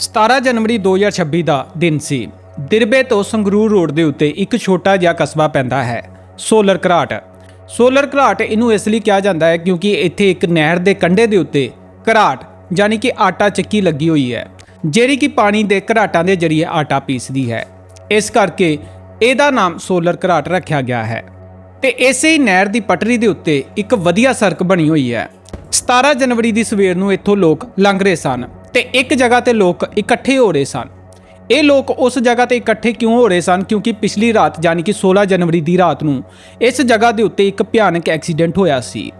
17 ਜਨਵਰੀ 2026 ਦਾ ਦਿਨ ਸੀ। ਦਿਰਬੇ ਤੋਂ ਸੰਗਰੂਰ ਰੋਡ ਦੇ ਉੱਤੇ ਇੱਕ ਛੋਟਾ ਜਿਹਾ ਕਸਬਾ ਪੈਂਦਾ ਹੈ। ਸੋਲਰ ਘਰਾਟ। ਸੋਲਰ ਘਰਾਟ ਇਹਨੂੰ ਇਸ ਲਈ ਕਿਹਾ ਜਾਂਦਾ ਹੈ ਕਿਉਂਕਿ ਇੱਥੇ ਇੱਕ ਨਹਿਰ ਦੇ ਕੰਢੇ ਦੇ ਉੱਤੇ ਘਰਾਟ, ਯਾਨੀ ਕਿ ਆਟਾ ਚੱਕੀ ਲੱਗੀ ਹੋਈ ਹੈ, ਜਿਹੜੀ ਕਿ ਪਾਣੀ ਦੇ ਘਰਾਟਾਂ ਦੇ ਜ਼ਰੀਏ ਆਟਾ ਪੀਸਦੀ ਹੈ। ਇਸ ਕਰਕੇ ਇਹਦਾ ਨਾਮ ਸੋਲਰ ਘਰਾਟ ਰੱਖਿਆ ਗਿਆ ਹੈ। ਤੇ ਇਸੇ ਹੀ ਨਹਿਰ ਦੀ ਪਟਰੀ ਦੇ ਉੱਤੇ ਇੱਕ ਵਧੀਆ ਸੜਕ ਬਣੀ ਹੋਈ ਹੈ। 17 ਜਨਵਰੀ ਦੀ ਸਵੇਰ ਨੂੰ ਇੱਥੋਂ ਲੋਕ ਲੰਘ ਰਹੇ ਸਨ। ਤੇ ਇੱਕ ਜਗ੍ਹਾ ਤੇ ਲੋਕ ਇਕੱਠੇ ਹੋ ਰਹੇ ਸਨ। ਇਹ ਲੋਕ ਉਸ ਜਗ੍ਹਾ ਤੇ ਇਕੱਠੇ ਕਿਉਂ ਹੋ ਰਹੇ ਸਨ? ਕਿਉਂਕਿ ਪਿਛਲੀ ਰਾਤ ਯਾਨੀ ਕਿ 16 ਜਨਵਰੀ ਦੀ ਰਾਤ ਨੂੰ ਇਸ ਜਗ੍ਹਾ ਦੇ ਉੱਤੇ ਇੱਕ ਭਿਆਨਕ ਐਕਸੀਡੈਂਟ ਹੋਇਆ ਸੀ।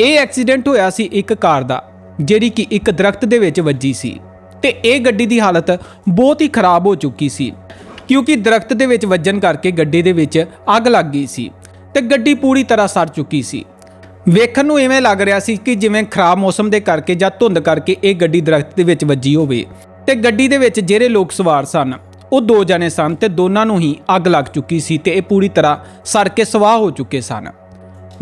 ਇਹ ਐਕਸੀਡੈਂਟ ਹੋਇਆ ਸੀ ਇੱਕ ਕਾਰ ਦਾ, ਜਿਹੜੀ ਕਿ ਇੱਕ ਦਰਖਤ ਦੇ ਵਿੱਚ ਵੱਜੀ ਸੀ। ਤੇ ਇਹ ਗੱਡੀ ਦੀ ਹਾਲਤ ਬਹੁਤ ਹੀ ਖਰਾਬ ਹੋ ਚੁੱਕੀ ਸੀ, ਕਿਉਂਕਿ ਦਰਖਤ ਦੇ ਵਿੱਚ ਵੱਜਣ ਕਰਕੇ ਗੱਡੀ ਦੇ ਵਿੱਚ ਅੱਗ ਲੱਗ ਗਈ ਸੀ ਤੇ ਗੱਡੀ ਪੂਰੀ ਤਰ੍ਹਾਂ ਸੜ ਚੁੱਕੀ ਸੀ। ਵੇਖਣ ਨੂੰ ਇਵੇਂ ਲੱਗ ਰਿਹਾ ਸੀ ਕਿ ਜਿਵੇਂ ਖਰਾਬ ਮੌਸਮ ਦੇ ਕਰਕੇ ਜਾਂ ਧੁੰਦ ਕਰਕੇ ਇਹ ਗੱਡੀ ਦਰਖਤ ਦੇ ਵਿੱਚ ਵੱਜੀ ਹੋਵੇ। ਤੇ ਗੱਡੀ ਦੇ ਵਿੱਚ ਜਿਹੜੇ ਲੋਕ ਸਵਾਰ ਸਨ, ਉਹ ਦੋ ਜਣੇ ਸਨ ਤੇ ਦੋਨਾਂ ਨੂੰ ਹੀ ਅੱਗ ਲੱਗ ਚੁੱਕੀ ਸੀ ਤੇ ਇਹ ਪੂਰੀ ਤਰ੍ਹਾਂ ਸੜ ਕੇ ਸਵਾਹ ਹੋ ਚੁੱਕੇ ਸਨ।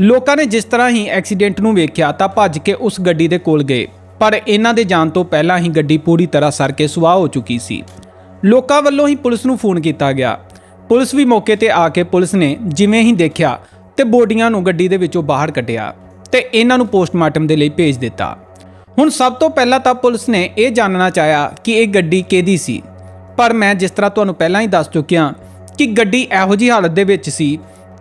ਲੋਕਾਂ ਨੇ ਜਿਸ ਤਰ੍ਹਾਂ ਹੀ ਐਕਸੀਡੈਂਟ ਨੂੰ ਵੇਖਿਆ ਤਾਂ ਭੱਜ ਕੇ ਉਸ ਗੱਡੀ ਦੇ ਕੋਲ ਗਏ, ਪਰ ਇਹਨਾਂ ਦੇ ਜਾਣ ਤੋਂ ਪਹਿਲਾਂ ਹੀ ਗੱਡੀ ਪੂਰੀ ਤਰ੍ਹਾਂ ਸੜ ਕੇ ਸੁਆਹ ਹੋ ਚੁੱਕੀ ਸੀ। ਲੋਕਾਂ ਵੱਲੋਂ ਹੀ ਪੁਲਿਸ ਨੂੰ ਫੋਨ ਕੀਤਾ ਗਿਆ। ਪੁਲਿਸ ਵੀ ਮੌਕੇ ਤੇ ਆ ਕੇ ਪੁਲਿਸ ਨੇ ਜਿਵੇਂ ਹੀ ਦੇਖਿਆ ਤੇ ਬੋਡੀਆਂ ਨੂੰ ਗੱਡੀ ਦੇ ਵਿੱਚੋਂ ਬਾਹਰ ਕੱਢਿਆ ਤੇ ਇਹਨਾਂ ਨੂੰ ਪੋਸਟਮਾਰਟਮ ਦੇ ਲਈ ਭੇਜ ਦਿੱਤਾ। ਹੁਣ ਸਭ ਤੋਂ ਪਹਿਲਾਂ ਤਾਂ ਪੁਲਿਸ ਨੇ ਇਹ ਜਾਣਨਾ ਚਾਹਿਆ ਕਿ ਇਹ ਗੱਡੀ ਕਿਹਦੀ ਸੀ। ਪਰ ਮੈਂ ਜਿਸ ਤਰ੍ਹਾਂ ਤੁਹਾਨੂੰ ਪਹਿਲਾਂ ਹੀ ਦੱਸ ਚੁੱਕਿਆ ਕਿ ਗੱਡੀ ਇਹੋ ਜਿਹੀ ਹਾਲਤ ਦੇ ਵਿੱਚ ਸੀ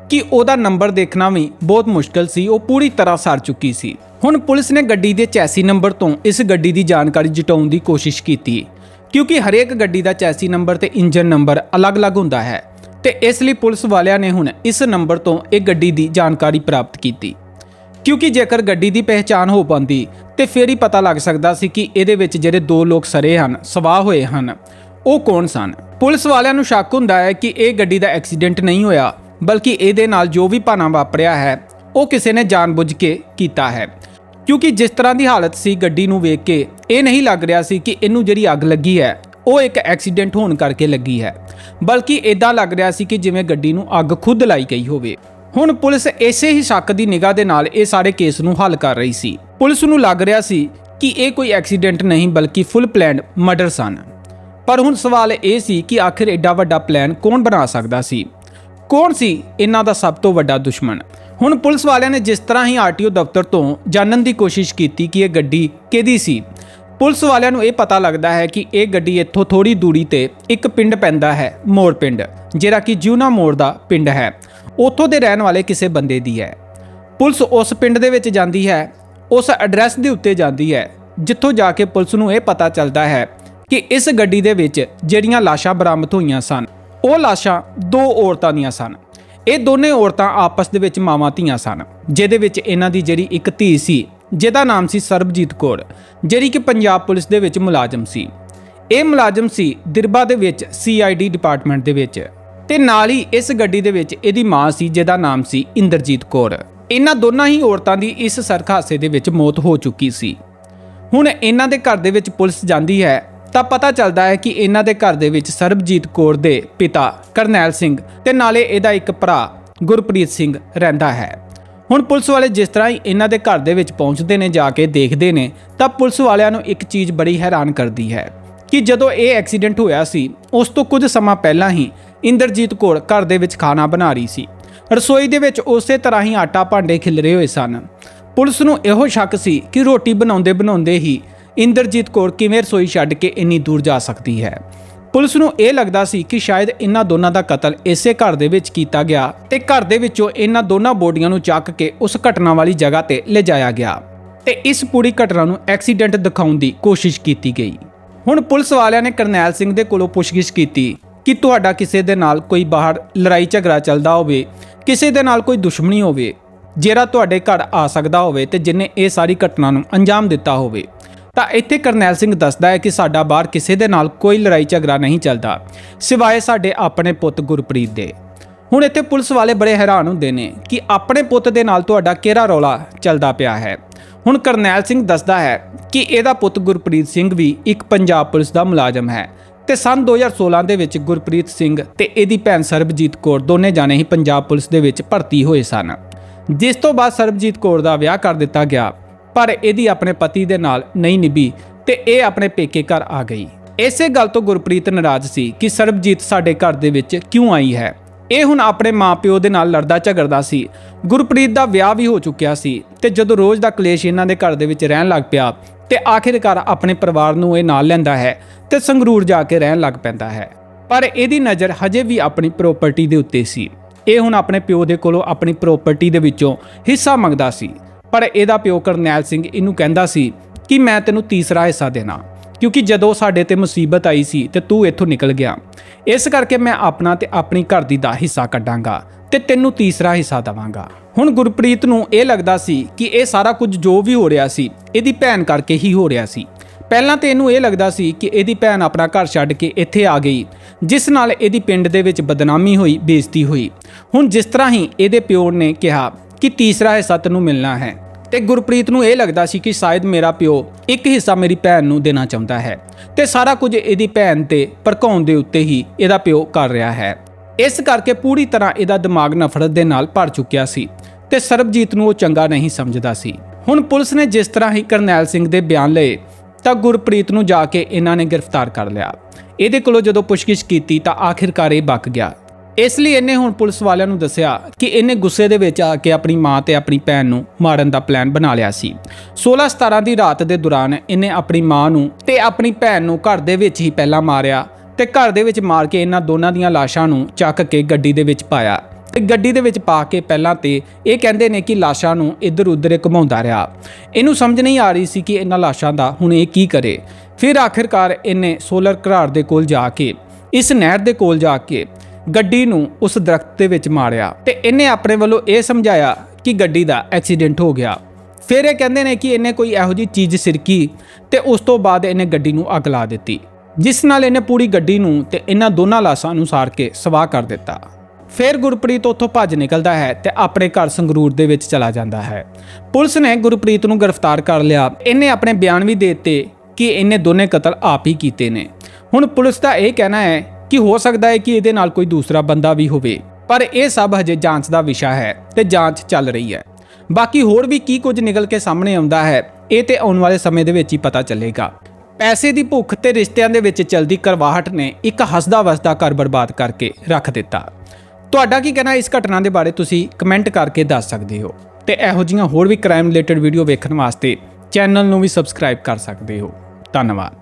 ਕਿ ਉਹਦਾ ਨੰਬਰ ਦੇਖਣਾ ਵੀ ਬਹੁਤ ਮੁਸ਼ਕਲ ਸੀ, ਉਹ ਪੂਰੀ ਤਰ੍ਹਾਂ ਸੜ ਚੁੱਕੀ ਸੀ। ਹੁਣ ਪੁਲਿਸ ਨੇ ਗੱਡੀ ਦੇ ਚੈਸੀ ਨੰਬਰ ਤੋਂ ਇਸ ਗੱਡੀ ਦੀ ਜਾਣਕਾਰੀ ਜਟਾਉਣ ਦੀ ਕੋਸ਼ਿਸ਼ ਕੀਤੀ। ਕਿਉਂਕਿ ਹਰੇਕ ਗੱਡੀ ਦਾ ਚੈਸੀ ਨੰਬਰ ਤੇ ਇੰਜਨ ਨੰਬਰ ਅਲੱਗ-ਅਲੱਗ ਹੁੰਦਾ ਹੈ। ਤੇ ਇਸ ਲਈ ਪੁਲਿਸ ਵਾਲਿਆਂ ਨੇ ਹੁਣ ਇਸ ਨੰਬਰ ਤੋਂ ਇਹ ਗੱਡੀ ਦੀ ਜਾਣਕਾਰੀ ਪ੍ਰਾਪਤ ਕੀਤੀ। ਕਿਉਂਕਿ ਜੇਕਰ ਗੱਡੀ ਦੀ ਪਹਿਚਾਣ ਹੋ ਪਾਉਂਦੀ, ਤੇ ਫੇਰ ਹੀ ਪਤਾ ਲੱਗ ਸਕਦਾ ਸੀ ਕਿ ਇਹਦੇ ਵਿੱਚ ਜਿਹੜੇ ਦੋ ਲੋਕ ਸਰੇ ਹਨ, ਸਵਾਹ ਹੋਏ ਹਨ, ਉਹ ਕੌਣ ਸਨ? ਪੁਲਿਸ ਵਾਲਿਆਂ ਨੂੰ ਸ਼ੱਕ ਹੁੰਦਾ ਹੈ ਕਿ ਇਹ ਗੱਡੀ ਦਾ ਐਕਸੀਡੈਂਟ ਨਹੀਂ ਹੋਇਆ, ਬਲਕਿ ਇਹਦੇ ਨਾਲ ਜੋ ਵੀ ਭਾਣਾ ਵਾਪਰਿਆ ਹੈ, ਉਹ ਕਿਸੇ ਨੇ ਜਾਣਬੁੱਝ ਕੇ ਕੀਤਾ ਹੈ। ਕਿਉਂਕਿ ਜਿਸ ਤਰ੍ਹਾਂ ਦੀ ਹਾਲਤ ਸੀ ਗੱਡੀ ਨੂੰ ਵੇਖ ਕੇ, ਇਹ ਨਹੀਂ ਲੱਗ ਰਿਹਾ ਸੀ ਕਿ ਇਹਨੂੰ ਜਿਹੜੀ ਅੱਗ ਲੱਗੀ ਹੈ ਉਹ ਇੱਕ ਐਕਸੀਡੈਂਟ ਹੋਣ ਕਰਕੇ ਲੱਗੀ ਹੈ। ਬਲਕਿ ਇਦਾਂ ਲੱਗ ਰਿਹਾ ਸੀ ਕਿ ਜਿਵੇਂ ਗੱਡੀ ਨੂੰ ਅੱਗ ਖੁਦ ਲਾਈ ਗਈ ਹੋਵੇ। ਹੁਣ ਪੁਲਿਸ ਇਸੇ ਹੀ ਸ਼ੱਕ ਦੀ ਨਿਗਾਹ ਦੇ ਨਾਲ ਇਹ ਸਾਰੇ ਕੇਸ ਨੂੰ ਹੱਲ ਕਰ ਰਹੀ ਸੀ। ਪੁਲਿਸ ਨੂੰ ਲੱਗ ਰਿਹਾ ਸੀ ਕਿ ਇਹ ਕੋਈ ਐਕਸੀਡੈਂਟ ਨਹੀਂ, ਬਲਕਿ ਫੁੱਲ ਪਲਾਨਡ ਮਰਡਰ ਸਨ। ਪਰ ਹੁਣ ਸਵਾਲ ਇਹ ਸੀ ਕਿ ਆਖਿਰ ਐਡਾ ਵੱਡਾ ਪਲਾਨ ਕੌਣ ਬਣਾ ਸਕਦਾ ਸੀ? ਕੌਣ ਸੀ ਇਹਨਾਂ ਦਾ ਸਭ ਤੋਂ ਵੱਡਾ ਦੁਸ਼ਮਣ? ਹੁਣ ਪੁਲਿਸ ਵਾਲਿਆਂ ਨੇ ਜਿਸ ਤਰ੍ਹਾਂ ਹੀ ਆਰਟੀਓ ਦਫ਼ਤਰ ਤੋਂ ਜਾਣਨ ਦੀ ਕੋਸ਼ਿਸ਼ ਕੀਤੀ ਕਿ ਇਹ ਗੱਡੀ ਕਿਹਦੀ ਸੀ ਪੁਲਿਸ ਵਾਲਿਆਂ ਨੂੰ ਇਹ ਪਤਾ ਲੱਗਦਾ ਹੈ ਕਿ ਇਹ ਗੱਡੀ ਇੱਥੋਂ ਥੋੜੀ ਦੂਰੀ ਤੇ ਇੱਕ ਪਿੰਡ ਪੈਂਦਾ ਹੈ, ਮੋੜ ਪਿੰਡ, ਜਿਹੜਾ ਕਿ ਜੂਨਾ ਮੋੜ ਦਾ ਪਿੰਡ ਹੈ। ਉੱਥੋਂ ਦੇ ਰਹਿਣ ਵਾਲੇ ਕਿਸੇ ਬੰਦੇ ਦੀ ਹੈ। ਪੁਲਿਸ ਉਸ ਪਿੰਡ ਦੇ ਵਿੱਚ ਜਾਂਦੀ ਹੈ, ਉਸ ਐਡਰੈਸ ਦੇ ਉੱਤੇ ਜਾਂਦੀ ਹੈ, ਜਿੱਥੋਂ ਜਾ ਕੇ ਪੁਲਿਸ ਨੂੰ ਇਹ ਪਤਾ ਚੱਲਦਾ ਹੈ ਕਿ ਇਸ ਗੱਡੀ ਦੇ ਵਿੱਚ ਜਿਹੜੀਆਂ ਲਾਸ਼ਾਂ ਬਰਾਮਦ ਹੋਈਆਂ ਸਨ, ਉਹ ਲਾਸ਼ਾਂ ਦੋ ਔਰਤਾਂ ਦੀਆਂ ਸਨ। ਇਹ ਦੋਨੇ ਔਰਤਾਂ ਆਪਸ ਦੇ ਵਿੱਚ ਮਾਵਾਂ ਧੀਆਂ ਸਨ, ਜਿਹਦੇ ਵਿੱਚ ਇਹਨਾਂ ਦੀ ਜਿਹੜੀ ਇੱਕ ਧੀ ਸੀ ਜਿਹਦਾ ਨਾਮ ਸੀ ਸਰਬਜੀਤ ਕੌਰ, ਜਿਹੜੀ ਕਿ ਪੰਜਾਬ ਪੁਲਿਸ ਦੇ ਵਿੱਚ ਮੁਲਾਜ਼ਮ ਸੀ। ਇਹ ਮੁਲਾਜ਼ਮ ਸੀ ਦਿਰਬਾ ਦੇ ਵਿੱਚ ਸੀਆਈਡੀ ਡਿਪਾਰਟਮੈਂਟ ਦੇ ਵਿੱਚ ਤੇ ਨਾਲ ਹੀ ਇਸ ਗੱਡੀ ਦੇ ਵਿੱਚ ਇਹਦੀ ਮਾਂ ਸੀ, ਜਿਹਦਾ ਨਾਮ ਸੀ ਇੰਦਰਜੀਤ ਕੌਰ। ਇਹਨਾਂ ਦੋਨਾਂ ਹੀ ਔਰਤਾਂ ਦੀ ਇਸ ਸੜਕ ਹਾਦਸੇ ਦੇ ਵਿੱਚ ਮੌਤ ਹੋ ਚੁੱਕੀ ਸੀ। ਹੁਣ ਇਹਨਾਂ ਦੇ ਘਰ ਦੇ ਵਿੱਚ ਪੁਲਿਸ ਜਾਂਦੀ ਹੈ, ਤਾਂ ਪਤਾ ਚੱਲਦਾ ਹੈ ਕਿ ਇਹਨਾਂ ਦੇ ਘਰ ਦੇ ਵਿੱਚ ਸਰਬਜੀਤ ਕੌਰ ਦੇ ਪਿਤਾ ਕਰਨੈਲ ਸਿੰਘ ਤੇ ਨਾਲੇ ਇਹਦਾ ਇੱਕ ਭਰਾ ਗੁਰਪ੍ਰੀਤ ਸਿੰਘ ਰਹਿੰਦਾ ਹੈ। ਹੁਣ ਪੁਲਿਸ ਵਾਲੇ ਜਿਸ ਤਰ੍ਹਾਂ ਹੀ ਇਹਨਾਂ ਦੇ ਘਰ ਦੇ ਵਿੱਚ ਪਹੁੰਚਦੇ ਨੇ, ਜਾ ਕੇ ਦੇਖਦੇ ਨੇ, ਤਾਂ ਪੁਲਿਸ ਵਾਲਿਆਂ ਨੂੰ ਇੱਕ ਚੀਜ਼ ਬੜੀ ਹੈਰਾਨ ਕਰਦੀ ਹੈ ਕਿ ਜਦੋਂ ਇਹ ਐਕਸੀਡੈਂਟ ਹੋਇਆ ਸੀ, ਉਸ ਤੋਂ ਕੁਝ ਸਮਾਂ ਪਹਿਲਾਂ ਹੀ ਇੰਦਰਜੀਤ ਕੌਰ ਘਰ ਦੇ ਵਿੱਚ ਖਾਣਾ ਬਣਾ ਰਹੀ ਸੀ। ਰਸੋਈ ਦੇ ਵਿੱਚ ਉਸੇ ਤਰ੍ਹਾਂ ਹੀ ਆਟਾ ਭਾਂਡੇ ਖਿਲਰੇ ਹੋਏ ਸਨ। ਪੁਲਿਸ ਨੂੰ ਇਹੋ ਸ਼ੱਕ ਸੀ ਕਿ ਰੋਟੀ ਬਣਾਉਂਦੇ ਬਣਾਉਂਦੇ ਹੀ ਇੰਦਰਜੀਤ ਕੌਰ ਕਿਵੇਂ ਰਸੋਈ ਛੱਡ ਕੇ ਇੰਨੀ ਦੂਰ ਜਾ ਸਕਦੀ ਹੈ। ਪੁਲਿਸ ਨੂੰ ਇਹ ਲੱਗਦਾ ਸੀ ਕਿ ਸ਼ਾਇਦ ਇਹਨਾਂ ਦੋਨਾਂ ਦਾ ਕਤਲ ਇਸੇ ਘਰ ਦੇ ਵਿੱਚ ਕੀਤਾ ਗਿਆ ਤੇ ਘਰ ਦੇ ਵਿੱਚੋਂ ਇਹਨਾਂ ਦੋਨਾਂ ਬੋਡੀਆਂ ਨੂੰ ਚੱਕ ਕੇ ਉਸ ਘਟਨਾ ਵਾਲੀ ਜਗ੍ਹਾ ਤੇ ਲਿਜਾਇਆ ਗਿਆ ਤੇ ਇਸ ਪੂਰੀ ਘਟਨਾ ਨੂੰ ਐਕਸੀਡੈਂਟ ਦਿਖਾਉਣ ਦੀ ਕੋਸ਼ਿਸ਼ ਕੀਤੀ ਗਈ। ਹੁਣ ਪੁਲਿਸ ਵਾਲਿਆਂ ਨੇ ਕਰਨੈਲ ਸਿੰਘ ਦੇ ਕੋਲੋਂ ਪੁੱਛਗਿੱਛ ਕੀਤੀ ਕਿ ਤੁਹਾਡਾ ਕਿਸੇ ਦੇ ਨਾਲ ਕੋਈ ਬਾਹਰ ਲੜਾਈ ਝਗੜਾ ਚੱਲਦਾ ਹੋਵੇ, ਕਿਸੇ ਦੇ ਨਾਲ ਕੋਈ ਦੁਸ਼ਮਣੀ ਹੋਵੇ ਜਿਹੜਾ ਤੁਹਾਡੇ ਘਰ ਆ ਸਕਦਾ ਹੋਵੇ ਤੇ ਜਿਨੇ ਇਹ ਸਾਰੀ ਘਟਨਾ ਨੂੰ ਅੰਜਾਮ ਦਿੱਤਾ ਹੋਵੇ। ਤਾਂ ਇੱਥੇ ਕਰਨੈਲ ਸਿੰਘ ਦੱਸਦਾ ਹੈ ਕਿ ਸਾਡਾ ਬਾਹਰ ਕਿਸੇ ਦੇ ਨਾਲ ਕੋਈ ਲੜਾਈ ਝਗੜਾ ਨਹੀਂ ਚੱਲਦਾ, ਸਿਵਾਏ ਸਾਡੇ ਆਪਣੇ ਪੁੱਤ ਗੁਰਪ੍ਰੀਤ ਦੇ। ਹੁਣ ਇੱਥੇ ਪੁਲਿਸ ਵਾਲੇ ਬੜੇ ਹੈਰਾਨ ਹੁੰਦੇ ਨੇ ਕਿ ਆਪਣੇ ਪੁੱਤ ਦੇ ਨਾਲ ਤੁਹਾਡਾ ਕਿਹੜਾ ਰੌਲਾ ਚੱਲਦਾ ਪਿਆ ਹੈ? ਹੁਣ ਕਰਨੈਲ ਸਿੰਘ ਦੱਸਦਾ ਹੈ ਕਿ ਇਹਦਾ ਪੁੱਤ ਗੁਰਪ੍ਰੀਤ ਸਿੰਘ ਵੀ ਇੱਕ ਪੰਜਾਬ ਪੁਲਿਸ ਦਾ ਮੁਲਾਜ਼ਮ ਹੈ ਤੇ ਸਨ 2016 ਦੇ ਵਿੱਚ ਗੁਰਪ੍ਰੀਤ ਸਿੰਘ ਤੇ ਇਹਦੀ ਭੈਣ ਸਰਬਜੀਤ ਕੌਰ ਦੋਨੇ ਜਾਣੇ ਹੀ ਪੰਜਾਬ ਪੁਲਿਸ ਦੇ ਵਿੱਚ ਭਰਤੀ ਹੋਏ ਸਨ। ਜਿਸ ਤੋਂ ਬਾਅਦ ਸਰਬਜੀਤ ਕੌਰ ਦਾ ਵਿਆਹ ਕਰ ਦਿੱਤਾ ਗਿਆ। ਪਰ ਇਹਦੀ ਆਪਣੇ ਪਤੀ ਦੇ ਨਾਲ ਨਹੀਂ ਨਿਭੀ ਤੇ ਇਹ ਆਪਣੇ ਪੇਕੇ ਘਰ ਆ ਗਈ। ਇਸੇ ਗੱਲ ਤੋਂ ਗੁਰਪ੍ਰੀਤ ਨਾਰਾਜ਼ ਸੀ ਕਿ ਸਰਬਜੀਤ ਸਾਡੇ ਘਰ ਦੇ ਵਿੱਚ ਕਿਉਂ ਆਈ ਹੈ। ਇਹ ਹੁਣ ਆਪਣੇ ਮਾਪਿਓ ਦੇ ਨਾਲ ਲੜਦਾ ਝਗੜਦਾ ਸੀ। ਗੁਰਪ੍ਰੀਤ ਦਾ ਵਿਆਹ ਵੀ ਹੋ ਚੁੱਕਿਆ ਸੀ ਤੇ ਜਦੋਂ ਰੋਜ਼ ਦਾ ਕਲੇਸ਼ ਇਹਨਾਂ ਦੇ ਘਰ ਦੇ ਵਿੱਚ ਰਹਿਣ ਲੱਗ ਪਿਆ ਤੇ ਆਖਿਰਕਾਰ ਆਪਣੇ ਪਰਿਵਾਰ ਨੂੰ ਇਹ ਨਾਲ ਲੈਂਦਾ ਹੈ ਤੇ ਸੰਗਰੂਰ ਜਾ ਕੇ ਰਹਿਣ ਲੱਗ ਪੈਂਦਾ ਹੈ। ਪਰ ਇਹਦੀ ਨਜ਼ਰ ਹਜੇ ਵੀ ਆਪਣੀ ਪ੍ਰਾਪਰਟੀ ਦੇ ਉੱਤੇ ਸੀ। ਇਹ ਹੁਣ ਆਪਣੇ ਪਿਓ ਦੇ ਕੋਲੋਂ ਆਪਣੀ ਪ੍ਰਾਪਰਟੀ ਦੇ ਵਿੱਚੋਂ ਹਿੱਸਾ ਮੰਗਦਾ ਸੀ। ਪਰ ਇਹਦਾ ਪਿਓ ਕਰਨੈਲ ਸਿੰਘ ਇਹਨੂੰ ਕਹਿੰਦਾ ਸੀ ਕਿ ਮੈਂ ਤੈਨੂੰ ਤੀਸਰਾ ਹਿੱਸਾ ਦੇਣਾ, ਕਿਉਂਕਿ ਜਦੋਂ ਸਾਡੇ ਤੇ ਮੁਸੀਬਤ ਆਈ ਸੀ ਤੇ ਤੂੰ ਇੱਥੋਂ ਨਿਕਲ ਗਿਆ। ਇਸ ਕਰਕੇ ਮੈਂ ਆਪਣਾ ਤੇ ਆਪਣੀ ਘਰ ਦੀ ਦਾ ਹਿੱਸਾ ਕੱਢਾਂਗਾ ਤੇ ਤੈਨੂੰ ਤੀਸਰਾ ਹਿੱਸਾ ਦਵਾਂਗਾ। ਹੁਣ ਗੁਰਪ੍ਰੀਤ ਨੂੰ ਇਹ ਲੱਗਦਾ ਸੀ ਕਿ ਇਹ ਸਾਰਾ ਕੁਝ ਜੋ ਵੀ ਹੋ ਰਿਹਾ ਸੀ, ਇਹਦੀ ਭੈਣ ਕਰਕੇ ਹੀ ਹੋ ਰਿਹਾ ਸੀ। ਪਹਿਲਾਂ ਤੇ ਇਹਨੂੰ ਇਹ ਲੱਗਦਾ ਸੀ ਕਿ ਇਹਦੀ ਭੈਣ ਆਪਣਾ ਘਰ ਛੱਡ ਕੇ ਇੱਥੇ ਆ ਗਈ, ਜਿਸ ਨਾਲ ਇਹਦੀ ਪਿੰਡ ਦੇ ਵਿੱਚ ਬਦਨਾਮੀ ਹੋਈ, ਬੇਇੱਜ਼ਤੀ ਹੋਈ। ਹੁਣ ਜਿਸ ਤਰ੍ਹਾਂ ਹੀ ਇਹਦੇ ਪਿਓ ਨੇ ਕਿਹਾ ਕਿ ਤੀਸਰਾ ਹਿੱਸਾ ਤੈਨੂੰ ਮਿਲਣਾ ਹੈ। ਤੇ ਗੁਰਪ੍ਰੀਤ ਨੂੰ ਇਹ ਲੱਗਦਾ ਸੀ ਕਿ ਸ਼ਾਇਦ ਮੇਰਾ ਪਿਓ ਇੱਕ ਹਿੱਸਾ ਮੇਰੀ ਭੈਣ ਨੂੰ ਦੇਣਾ ਚਾਹੁੰਦਾ ਹੈ। ਤੇ ਸਾਰਾ ਕੁਝ ਇਹਦੀ ਭੈਣ ਤੇ ਭੜਕਾਉਣ ਦੇ ਉੱਤੇ ਹੀ ਇਹਦਾ ਪਿਓ ਕਰ ਰਿਹਾ ਹੈ। ਇਸ ਕਰਕੇ ਪੂਰੀ ਤਰ੍ਹਾਂ ਇਹਦਾ ਦਿਮਾਗ ਨਫ਼ਰਤ ਦੇ ਨਾਲ ਭਰ ਚੁੱਕਿਆ ਸੀ ਤੇ ਸਰਬਜੀਤ ਨੂੰ ਉਹ ਚੰਗਾ ਨਹੀਂ ਸਮਝਦਾ ਸੀ। ਹੁਣ ਪੁਲਿਸ ਨੇ ਜਿਸ ਤਰ੍ਹਾਂ ਹੀ ਕਰਨੈਲ ਸਿੰਘ ਦੇ ਬਿਆਨ ਲਏ, ਤਾਂ ਗੁਰਪ੍ਰੀਤ ਨੂੰ ਜਾ ਕੇ ਇਹਨਾਂ ਨੇ ਗ੍ਰਿਫਤਾਰ ਕਰ ਲਿਆ। ਇਹਦੇ ਕੋਲੋਂ ਜਦੋਂ ਪੁੱਛਗਿੱਛ ਕੀਤੀ ਤਾਂ ਆਖਿਰਕਾਰ ਇਹ ਬਕ ਗਿਆ। ਇਸ ਲਈ ਇਹਨੇ ਹੁਣ ਪੁਲਿਸ ਵਾਲਿਆਂ ਨੂੰ ਦੱਸਿਆ ਕਿ ਇਹਨੇ ਗੁੱਸੇ ਦੇ ਵਿੱਚ ਆ ਕੇ ਆਪਣੀ ਮਾਂ ਤੇ ਆਪਣੀ ਭੈਣ ਨੂੰ ਮਾਰਨ ਦਾ ਪਲਾਨ ਬਣਾ ਲਿਆ ਸੀ। 16-17 ਦੀ ਰਾਤ ਦੇ ਦੌਰਾਨ ਇਹਨੇ ਆਪਣੀ ਮਾਂ ਨੂੰ ਤੇ ਆਪਣੀ ਭੈਣ ਨੂੰ ਘਰ ਦੇ ਵਿੱਚ ਹੀ ਪਹਿਲਾਂ ਮਾਰਿਆ ਤੇ ਘਰ ਦੇ ਵਿੱਚ ਮਾਰ ਕੇ ਇਹਨਾਂ ਦੋਨਾਂ ਦੀਆਂ ਲਾਸ਼ਾਂ ਨੂੰ ਚੱਕ ਕੇ ਗੱਡੀ ਦੇ ਵਿੱਚ ਪਾਇਆ ਤੇ ਗੱਡੀ ਦੇ ਵਿੱਚ ਪਾ ਕੇ ਪਹਿਲਾਂ ਤੇ ਇਹ ਕਹਿੰਦੇ ਨੇ ਕਿ ਲਾਸ਼ਾਂ ਨੂੰ ਇੱਧਰ ਉੱਧਰ ਘੁਮਾਉਂਦਾ ਰਿਹਾ। ਇਹਨੂੰ ਸਮਝ ਨਹੀਂ ਆ ਰਹੀ ਸੀ ਕਿ ਇਹਨਾਂ ਲਾਸ਼ਾਂ ਦਾ ਹੁਣ ਇਹ ਕੀ ਕਰੇ। ਫਿਰ ਆਖਿਰਕਾਰ ਇਹਨੇ ਸੋਲਰ ਘਰਾੜ ਦੇ ਕੋਲ ਜਾ ਕੇ, ਇਸ ਨਹਿਰ ਦੇ ਕੋਲ ਜਾ ਕੇ ਗੱਡੀ ਨੂੰ ਉਸ ਦਰਖਤ ਦੇ ਵਿੱਚ ਮਾਰਿਆ ਤੇ ਇਹਨੇ ਆਪਣੇ ਵੱਲੋਂ ਇਹ ਸਮਝਾਇਆ ਕਿ ਗੱਡੀ ਦਾ ਐਕਸੀਡੈਂਟ ਹੋ ਗਿਆ। ਫਿਰ ਇਹ ਕਹਿੰਦੇ ਨੇ ਕਿ ਇਹਨੇ ਕੋਈ ਇਹੋ ਜੀ ਚੀਜ਼ ਸਿਰਕੀ ਤੇ ਉਸ ਤੋਂ ਬਾਅਦ ਇਹਨੇ ਗੱਡੀ ਨੂੰ ਅੱਗ ਲਾ ਦਿੱਤੀ। ਜਿਸ ਨਾਲ ਇਹਨੇ ਪੂਰੀ ਗੱਡੀ ਨੂੰ ਤੇ ਇਹਨਾਂ ਦੋਨਾਂ ਲਾਸ਼ਾਂ ਨੂੰ ਸਾੜ ਕੇ ਸਵਾਹ ਕਰ ਦਿੱਤਾ। ਫਿਰ ਗੁਰਪ੍ਰੀਤ ਉੱਥੋਂ ਭੱਜ ਨਿਕਲਦਾ ਹੈ ਤੇ ਆਪਣੇ ਘਰ ਸੰਗਰੂਰ ਦੇ ਵਿੱਚ ਚਲਾ ਜਾਂਦਾ ਹੈ। ਪੁਲਿਸ ਨੇ ਗੁਰਪ੍ਰੀਤ ਨੂੰ ਗ੍ਰਿਫਤਾਰ ਕਰ ਲਿਆ। ਇਹਨੇ ਆਪਣੇ ਬਿਆਨ ਵੀ ਦੇ ਦਿੱਤੇ ਕਿ ਇਹਨੇ ਦੋਨੇ ਕਤਲ ਆਪ ਹੀ ਕੀਤੇ ਨੇ। ਹੁਣ ਪੁਲਿਸ ਦਾ ਇਹ ਕਹਿਣਾ ਹੈ ਕਿ ਹੋ ਸਕਦਾ ਹੈ ਕਿ ਇਹਦੇ ਨਾਲ ਕੋਈ ਦੂਸਰਾ ਬੰਦਾ ਵੀ ਹੋਵੇ। ਪਰ ਇਹ ਸਭ ਹਜੇ ਜਾਂਚ ਦਾ ਵਿਸ਼ਾ ਹੈ ਤੇ ਜਾਂਚ ਚੱਲ ਰਹੀ ਹੈ। ਬਾਕੀ ਹੋਰ ਵੀ ਕੀ ਕੁਝ ਨਿਕਲ ਕੇ ਸਾਹਮਣੇ ਆਉਂਦਾ ਹੈ, ਇਹ ਤੇ ਆਉਣ ਵਾਲੇ ਸਮੇਂ ਦੇ ਵਿੱਚ ਹੀ ਪਤਾ ਚੱਲੇਗਾ। ਪੈਸੇ ਦੀ ਭੁੱਖ ਤੇ ਰਿਸ਼ਤਿਆਂ ਦੇ ਵਿੱਚ ਚਲਦੀ ਕਰਵਾਹਟ ਨੇ ਇੱਕ ਹੱਸਦਾ ਵਸਦਾ ਘਰ ਬਰਬਾਦ ਕਰਕੇ ਰੱਖ ਦਿੱਤਾ। ਤੁਹਾਡਾ ਕੀ ਕਹਿਣਾ ਇਸ ਘਟਨਾ ਦੇ ਬਾਰੇ ਤੁਸੀਂ ਕਮੈਂਟ ਕਰਕੇ ਦੱਸ ਸਕਦੇ ਹੋ। ਤੇ ਇਹੋ ਜਿਹੀਆਂ ਹੋਰ ਵੀ ਕ੍ਰਾਈਮ ਰਿਲੇਟਡ ਵੀਡੀਓ ਵੇਖਣ ਵਾਸਤੇ ਚੈਨਲ ਨੂੰ ਵੀ ਸਬਸਕ੍ਰਾਈਬ ਕਰ ਸਕਦੇ ਹੋ। ਧੰਨਵਾਦ।